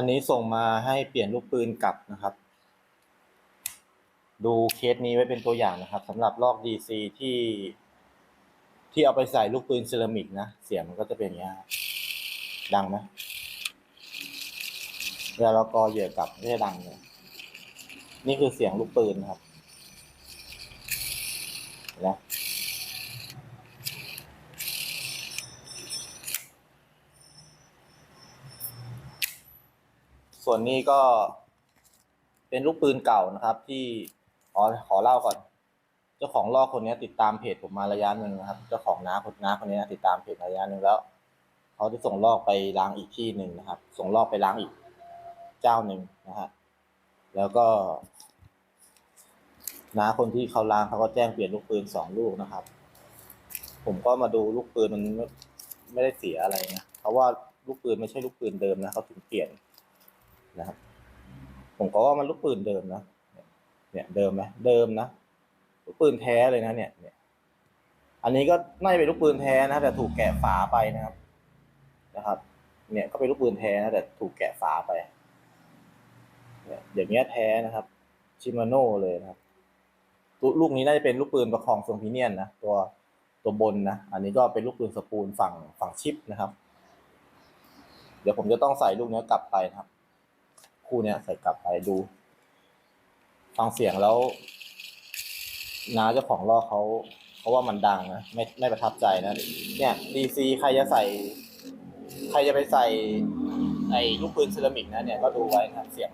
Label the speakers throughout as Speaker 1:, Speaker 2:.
Speaker 1: อันนี้ส่งมาให้เปลี่ยนลูกปืนกลับนะครับ ดูเคสนี้ไว้เป็นตัวอย่างนะครับสำหรับลอก DC ที่ ที่เอาไปใส่ลูกปืนเซรามิกนะ เสียงมันก็จะเป็นอย่างนี้ดังไหมเวลาเรากอเหยื่อกลับไม่ได้ดังเลยนี่คือเสียงลูกปืนนะครับนไส่วนนี้ก็เป็นลูกปืนเก่านะครับ ที่อ๋อขอเล่าก่อน เจ้าของลอกคนนี้ติดตามเพจผมมาระยะหนึ่งนะครับ เจ้าของน้าคนน้าคนนี้ติดตามเพจระยะหนึ่งแล้วเขาได้ส่งลอกไปล้างอีกที่หนึ่งนะครับ ส่งลอกไปล้างอีกเจ้าหนึ่งนะฮะแล้วก็น้าคนที่เขาล้างเขาก็แจ้งเปลี่ยนลูกปืนสองลูกนะครับ ผมก็มาดูลูกปืนมันไม่ได้เสียอะไรนะเพราะว่าลูกปืนไม่ใช่ลูกปืนเดิมนะเขาถึงเปลี่ยน นะครับ ผมก็ว่ามันลูกปืนเดิมนะเนี่ยเดิมไหมเดิมนะลูกปืนแท้เลยนะเนี่ยเนี่ย อันนี้ก็น่าจะเป็นลูกปืนแท้นะแต่ถูกแกะฝาไปนะครับ นะครับ เนี่ยก็เป็นลูกปืนแท้นะแต่ถูกแกะฝาไปเนี่ยอย่างเงี้ยแท้นะครับชิมาโน่เลยนะครับลูกลูกนี้น่าจะเป็นลูกปืนประคองทรงพิเนียนนะตัวตัวบนนะอันนี้ก็เป็นลูกปืนสปูลฝั่งฝั่งชิปนะครับ เดี๋ยวผมจะต้องใส่ลูกนี้กลับไปนะครับ คู่เนี้ยใส่กลับไปดู ฟังเสียงแล้วน้าเจ้าของลอเขาเขาว่ามันดังนะไม่ไม่ประทับใจนะ เนี่ยดีซีใครจะใส่ ใครจะไปใส่ไอ้ลูกปืนเซรามิกนะเนี่ยก็ดูไว้นะเสียง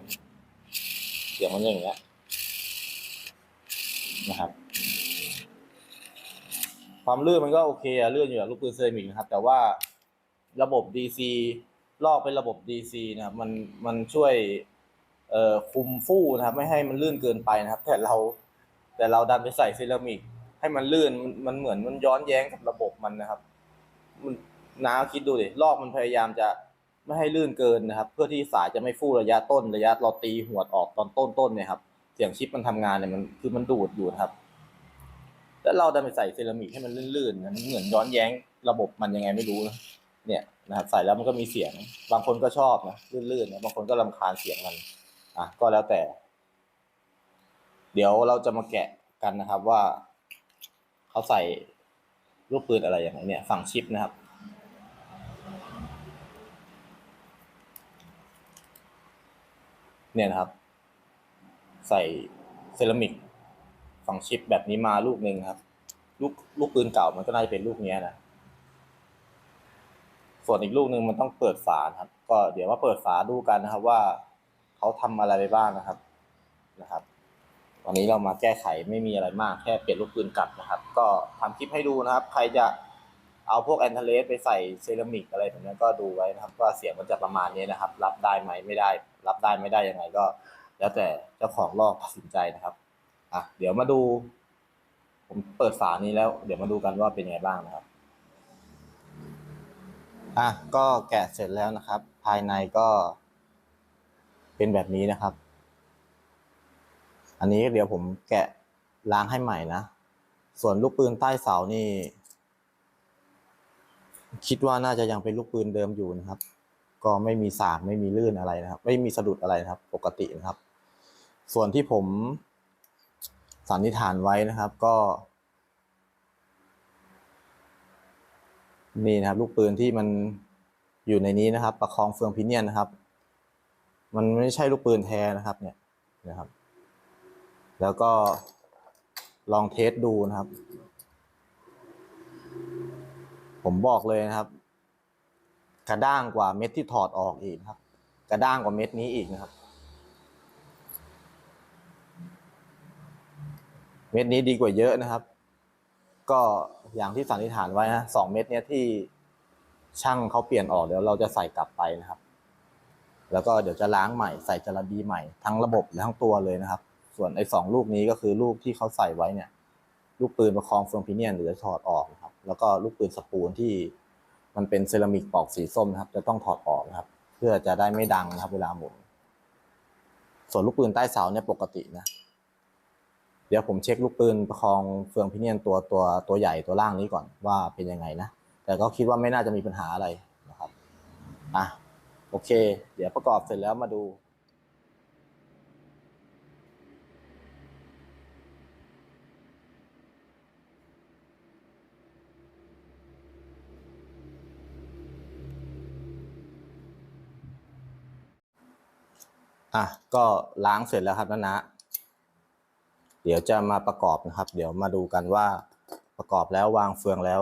Speaker 1: เสียงมันอย่างเงี้ยนะครับ ความลื่นมันก็โอเคอะลื่นอยู่อะลูกปืนเซรามิกนะครับ แต่ว่าระบบ DC ลอกเป็นระบบ DC นะครับมันมันช่วยเอ่อคุมฟู่นะครับ ไม่ให้มันลื่นเกินไปนะครับ แต่เราแต่เราดันไปใส่เซรามิก ให้มันลื่นมันมันเหมือนมันย้อนแย้งกับระบบมันนะครับ มันน้าคิดดูดิลอกมันพยายามจะไม่ให้ลื่นเกินนะครับ เพื่อที่สายจะไม่ฟู่ระยะต้นระยะเราตีหัวดออกตอนต้นต้นเนี่ยครับเสียงชิปมันทำงานเนี่ยมันคือมันดูดอยู่ครับ แล้วเราดันไปใส่เซรามิกให้มันลื่นๆนะมันเหมือนย้อนแย้งระบบมันยังไงไม่รู้นะ เนี่ยนะครับใส่แล้วมันก็มีเสียง บางคนก็ชอบนะลื่นๆนะบางคนก็รำคาญเสียงมันอะก็แล้วแต่ เดี๋ยวเราจะมาแกะกันนะครับว่าเขาใส่ลูกปืนอะไรอย่างไรเนี่ย ฝั่งชิปนะครับเนี่ยนะครับ ใส่เซรามิกฝั่งชิปแบบนี้มาลูกหนึ่งครับ ลูกลูกปืนเก่ามันก็น่าจะเป็นลูกเนี้ยนะ ส่วนอีกลูกหนึ่งมันต้องเปิดฝาครับ ก็เดี๋ยวมาเปิดฝาดูกันนะครับ ว่าเขาทำอะไรไปบ้างนะครับนะครับวันนี้เรามาแก้ไขไม่มีอะไรมากแค่เปลี่ยนลูกปืนกลับนะครับ ก็ทำคลิปให้ดูนะครับ ใครจะเอาพวกแอนเทเลสไปใส่เซรามิกอะไรแบบนี้ก็ดูไว้นะครับว่าเสียงมันจะประมาณนี้นะครับ รับได้ไหมไม่ได้ รับได้ไม่ได้ยังไงก็ แล้วแต่เจ้าของลอกตัดสินใจนะครับอะเดี๋ยวมาดู ผมเปิดฝานี้แล้ว เดี๋ยวมาดูกันว่าเป็นยังไงบ้างนะครับ อะก็แกะเสร็จแล้วนะครับ ภายในก็เป็นแบบนี้นะครับ อันนี้เดี๋ยวผมแกะล้างให้ใหม่นะ ส่วนลูกปืนใต้เสานี่ คิดว่าน่าจะยังเป็นลูกปืนเดิมอยู่นะครับ ก็ไม่มีสากไม่มีลื่นอะไรนะครับ ไม่มีสะดุดอะไรนะครับ ปกตินะครับ ส่วนที่ผมสันนิษฐานไว้นะครับ ก็ นี่นะครับ ลูกปืนที่มันอยู่ในนี้นะครับ ประคองเฟืองพิเนียนนะครับ มันไม่ใช่ลูกปืนแท้นะครับ เนี่ยนะครับ แล้วก็ลองเทสดูนะครับ ผมบอกเลยนะครับ กระด้างกว่าเม็ดที่ถอดออกอีกครับ กระด้างกว่าเม็ดนี้อีกนะครับ เม็ดนี้ดีกว่าเยอะนะครับ ก็อย่างที่สันนิษฐานไว้นะสองเม็ดเนี้ยที่ช่างเขาเปลี่ยนออกเดี๋ยวเราจะใส่กลับไปนะครับ แล้วก็เดี๋ยวจะล้างใหม่ใส่จระบีใหม่ทั้งระบบและทั้งตัวเลยนะครับ ส่วนไอ้สองลูกนี้ก็คือลูกที่เขาใส่ไว้เนี่ย ลูกปืนประคองเฟืองพิเนียนหรือจะถอดออกนะครับ แล้วก็ลูกปืนสปูลที่มันเป็นเซรามิกปอกสีส้มนะครับ จะต้องถอดออกนะครับ เพื่อจะได้ไม่ดังนะครับ เวลาหมุน ส่วนลูกปืนใต้เสาเนี่ยปกตินะ เดี๋ยวผมเช็คลูกปืนประคองเฟืองพิเนียนตัวตัวตัวใหญ่ตัวล่างนี้ก่อนว่าเป็นยังไงนะ แต่ก็คิดว่าไม่น่าจะมีปัญหาอะไรนะครับอะโอเค เดี๋ยวประกอบเสร็จแล้วมาดูอะก็ล้างเสร็จแล้วครับนะนะ เดี๋ยวจะมาประกอบนะครับ เดี๋ยวมาดูกันว่าประกอบแล้ววางเฟืองแล้ว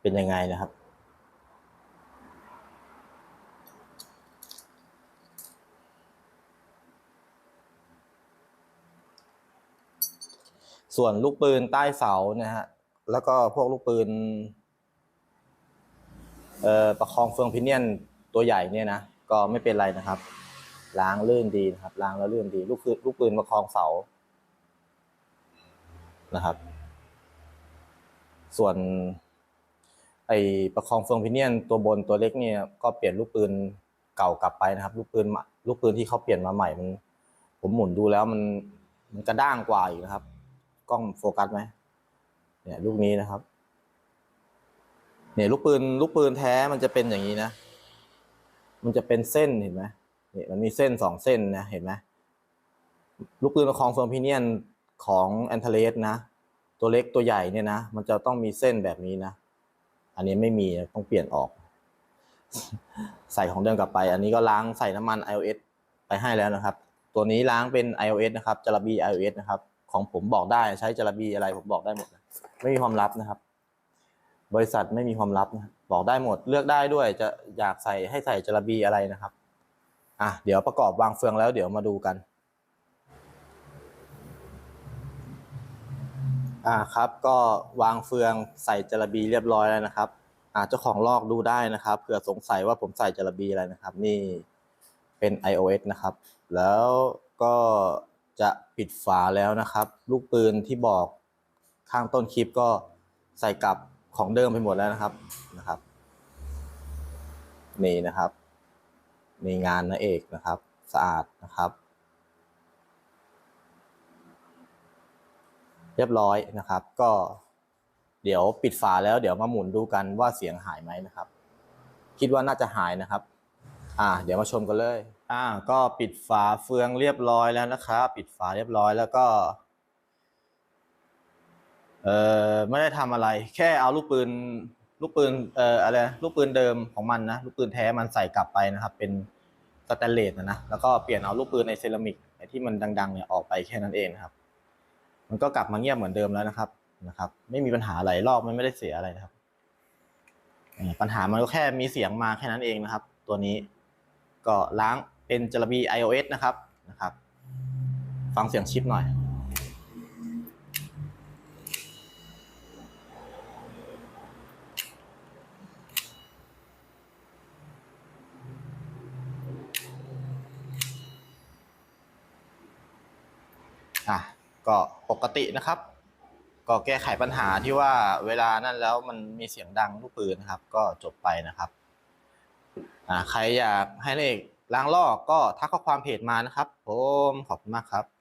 Speaker 1: เป็นยังไงนะครับส่วนลูกปืนใต้เสานะฮะ แล้วก็พวกลูกปืนเอ่อประคองเฟืองพิเนียนตัวใหญ่เนี่ยนะ ก็ไม่เป็นไรนะครับ ล้างลื่นดีนะครับ ล้างแล้วลื่นดี ลูกคือลูกปืนประคองเสา นะครับ ส่วนไอประคองเฟืองพิเนียนตัวบนตัวเล็กเนี่ยก็เปลี่ยนลูกปืนเก่ากลับไปนะครับ ลูกปืนลูกปืนที่เขาเปลี่ยนมาใหม่มัน ผมหมุนดูแล้วมันมันกระด้างกว่าอีกนะครับ กล้องโฟกัสไหมเนี่ยลูกนี้นะครับ เนี่ยลูกปืนลูกปืนแท้มันจะเป็นอย่างนี้นะ มันจะเป็นเส้นเห็นไหมเนี่ยมันมีเส้นสองเส้นนะเห็นไหมลูกปืนประคองเฟิร์มพิเนียน ของแอนเทเลสนะ ตัวเล็กตัวใหญ่เนี่ยนะ มันจะต้องมีเส้นแบบนี้นะ อันนี้ไม่มีต้องเปลี่ยนออก ใส่ของเดิมกลับไป อันนี้ก็ล้างใส่น้ำมัน iOS ไปให้แล้วนะครับ ตัวนี้ล้างเป็น iOS นะครับจาระบี iOS นะครับ ของผมบอกได้ใช้จาระบีอะไรผมบอกได้หมด ไม่มีความลับนะครับ บริษัทไม่มีความลับนะบอกได้หมดเลือกได้ด้วยจะอยากใส่ให้ใส่จาระบีอะไรนะครับ อะเดี๋ยวประกอบวางเฟืองแล้วเดี๋ยวมาดูกัน อ่าครับก็วางเฟืองใส่จระบีเรียบร้อยแล้วนะครับอ่าเจ้าของลอกดูได้นะครับเผื่อสงสัยว่าผมใส่จระบีอะไรนะครับ นี่เป็น iOS นะครับ แล้วก็จะปิดฝาแล้วนะครับ ลูกปืนที่บอกข้างต้นคลิปก็ใส่กลับของเดิมไปหมดแล้วนะครับนะครับ นี่นะครับในงานนะเอกนะครับ สะอาดนะครับ เรียบร้อยนะครับ ก็เดี๋ยวปิดฝาแล้วเดี๋ยวมาหมุนดูกันว่าเสียงหายไหมนะครับ คิดว่าน่าจะหายนะครับ อ่า เดี๋ยวมาชมกันเลย อ่า ก็ปิดฝาเฟืองเรียบร้อยแล้วนะครับปิดฝาเรียบร้อยแล้วก็เออไม่ได้ทำอะไร แค่เอาลูกปืนลูกปืนเอ่ออะไรลูกปืนเดิมของมันนะลูกปืนแท้มันใส่กลับไปนะครับ เป็นสแตนเลสนะนะแล้วก็เปลี่ยนเอาลูกปืนในเซรามิกที่มันดัง ๆเนี่ยออกไปแค่นั้นเองครับ มันก็กลับมาเงียบเหมือนเดิมแล้วนะครับนะครับ ไม่มีปัญหาอะไรลอกมันไม่ได้เสียอะไรนะครับปัญหามันก็แค่มีเสียงมาแค่นั้นเองนะครับ ตัวนี้ก็ล้างเป็นจระบี iOS นะครับนะครับ ฟังเสียงชิปหน่อยอะ ก็ปกตินะครับ ก็แก้ไขปัญหาที่ว่าเวลานั้นแล้วมันมีเสียงดังลูกปืนนะครับ ก็จบไปนะครับใครอยากให้เลขล้างลอกก็ทักข้อความเพจมานะครับผมขอบคุณมากครับ